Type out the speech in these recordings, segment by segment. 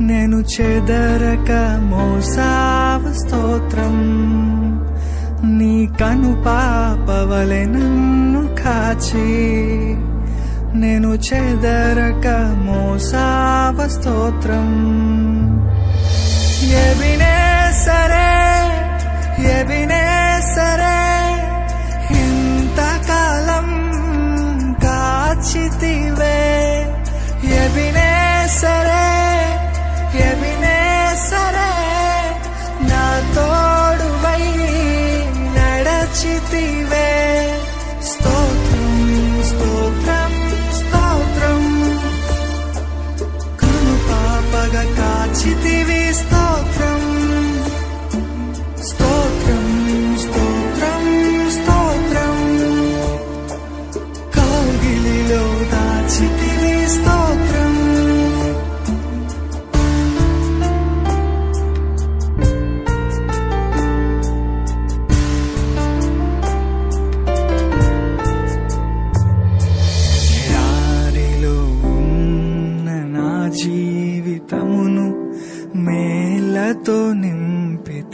నేను చెదరక మోసావ స్తోత్రం. నీ కను పాపవలె నన్ను కాచి. నేను చెదరక మోసావ స్తోత్రం. ఎవినే సరే ఎవినే సరే ఇంతకాలం కాచితివే. ఎవినే సరే నడచితివే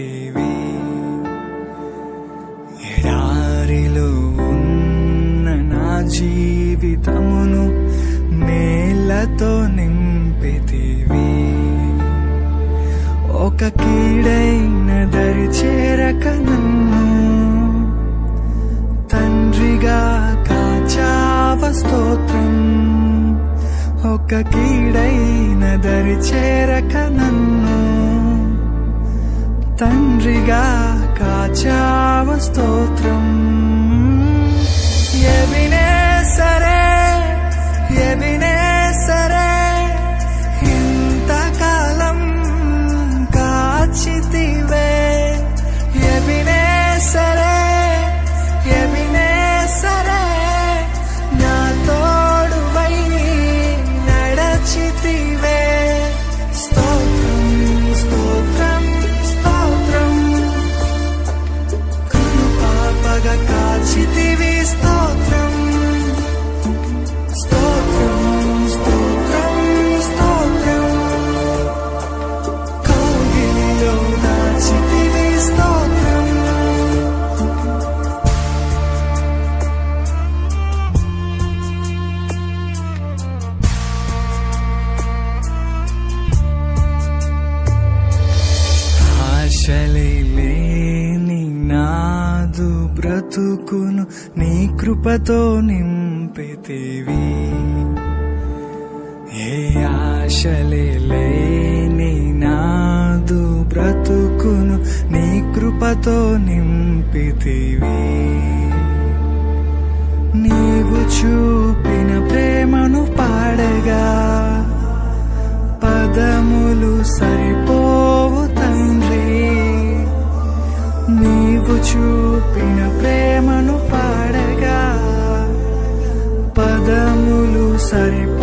నింపితివి ఎడారిలో ఉన్న నా జీవితమును నేలతో నింపితివి ఒక కీడైన దరి చేరక నన్ను తండ్రిగా కాచావ స్తోత్రం. ఒక కీడైన దరి చేరక నన్ను తండ్రిగా కాచావ స్తోత్రం. పాపగా కాచితివి స్తోత్రం నాదు బ్రతుకును నీ కృపతో నింపితివి. ఏ ఆశలే లేని నాదు బ్రతుకును నీ కృపతో నింపితివి. నీవు చూపిన ప్రేమను పాడగా చూపిన ప్రేమను పాడగా పదములు సరిపో